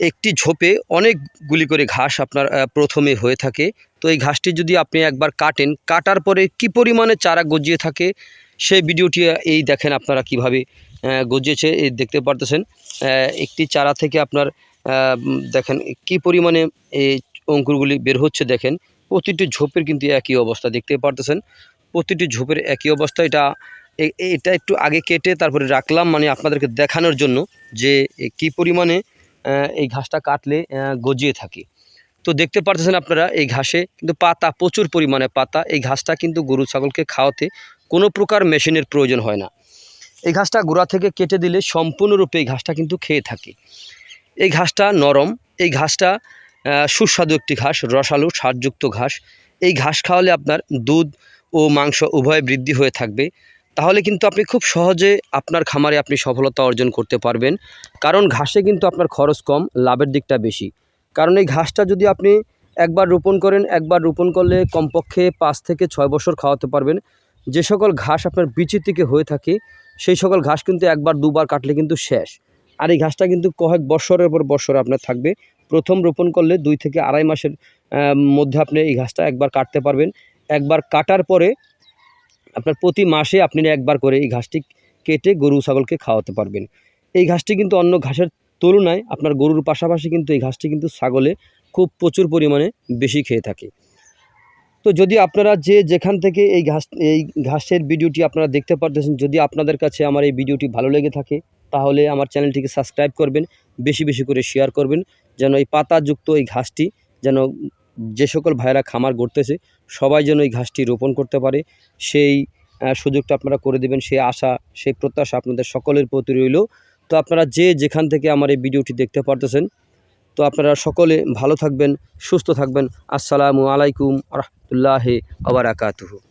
একটি ঝোপে অনেকগুলি করে ঘাস আপনার প্রথমে হয়ে থাকে। তো এই ঘাসটি যদি আপনি একবার কাটেন, কাটার পরে কি পরিমাণে চারা গজিয়ে থাকে, সেই ভিডিওটি এই দেখেন আপনারা কীভাবে গজিয়েছে, এই দেখতে পারতেছেন। একটি চারা থেকে আপনার দেখেন কি পরিমাণে এই অঙ্কুরগুলি বের হচ্ছে, দেখেন। প্রতিটি ঝোপের কিন্তু একই অবস্থা, দেখতে পারতেছেন। প্রতিটি ঝোপের একই অবস্থা, এটা এটা একটু আগে কেটে তারপরে রাখলাম মানে আপনাদেরকে দেখানোর জন্য যে কি পরিমাণে এই ঘাসটা কাটলে গজিয়ে থাকে। তো দেখতে পারতেছেন আপনারা, এই ঘাসে কিন্তু পাতা, প্রচুর পরিমাণে পাতা। এই ঘাসটা কিন্তু গরু ছাগলকে খাওয়াতে কোনো প্রকার মেশিনের প্রয়োজন হয় না। এই ঘাসটা গোড়া থেকে কেটে দিলে সম্পূর্ণরূপে এই ঘাসটা কিন্তু খেয়ে থাকে। এই ঘাসটা নরম, এই ঘাসটা সুস্বাদু একটি ঘাস, রসালো সারযুক্ত ঘাস। এই ঘাস খাওয়ালে আপনার দুধ ও মাংস উভয় বৃদ্ধি হয়ে থাকবে। তাহলে কিন্তু আপনি খুব সহজে আপনার খামারে আপনি সফলতা অর্জন করতে পারবেন। কারণ ঘাসে কিন্তু আপনার খরচ কম, লাভের দিকটা বেশি। কারণ এই ঘাসটা যদি আপনি একবার রোপণ করেন, একবার রোপণ করলে কমপক্ষে পাঁচ থেকে ছয় বছর খাওয়াতে পারবেন। যে সকল ঘাস আপনার বিচি থেকে হয়ে থাকে, সেই সকল ঘাস কিন্তু একবার, দুবার কাটলে কিন্তু শেষ। আর এই ঘাসটা কিন্তু কয়েক বছরের পর বছর আপনার থাকবে। প্রথম রোপণ করলে দুই থেকে আড়াই মাসের মধ্যে আপনি এই ঘাসটা একবার কাটতে পারবেন। একবার কাটার পরে আপনার প্রতি মাসে আপনি একবার করে এই ঘাসটি কেটে গরু, ছাগলকে খাওয়াতে পারবেন। এই ঘাসটি কিন্তু অন্য ঘাসের তুলনায় আপনার গরুর পাশাপাশি কিন্তু এই ঘাসটি কিন্তু ছাগলে খুব প্রচুর পরিমাণে বেশি খেয়ে থাকে। তো যদি আপনারা যে যেখান থেকে এই ঘাস, এই ঘাসের ভিডিওটি আপনারা দেখতে পারতেছেন, যদি আপনাদের কাছে আমার এই ভিডিওটি ভালো লেগে থাকে, তাহলে আমার চ্যানেলটিকে সাবস্ক্রাইব করবেন, বেশি বেশি করে শেয়ার করবেন, যেন এই পাতাযুক্ত এই ঘাসটি যেন যে সকল ভাইরা খামার গড়তেছে, সবাই যেন এই ঘাসটি রোপণ করতে পারে। সেই সুযোগটা আপনারা করে দেবেন, সেই আশা, সেই প্রত্যাশা আপনাদের সকলের প্রতি রইল। তো আপনারা যে যেখান থেকে আমার এই ভিডিওটি দেখতে পারতেছেন, তো আপনারা সকলে ভালো থাকবেন, সুস্থ থাকবেন। আসসালামু আলাইকুম রহমতুল্লাহ আবরাকাতুহু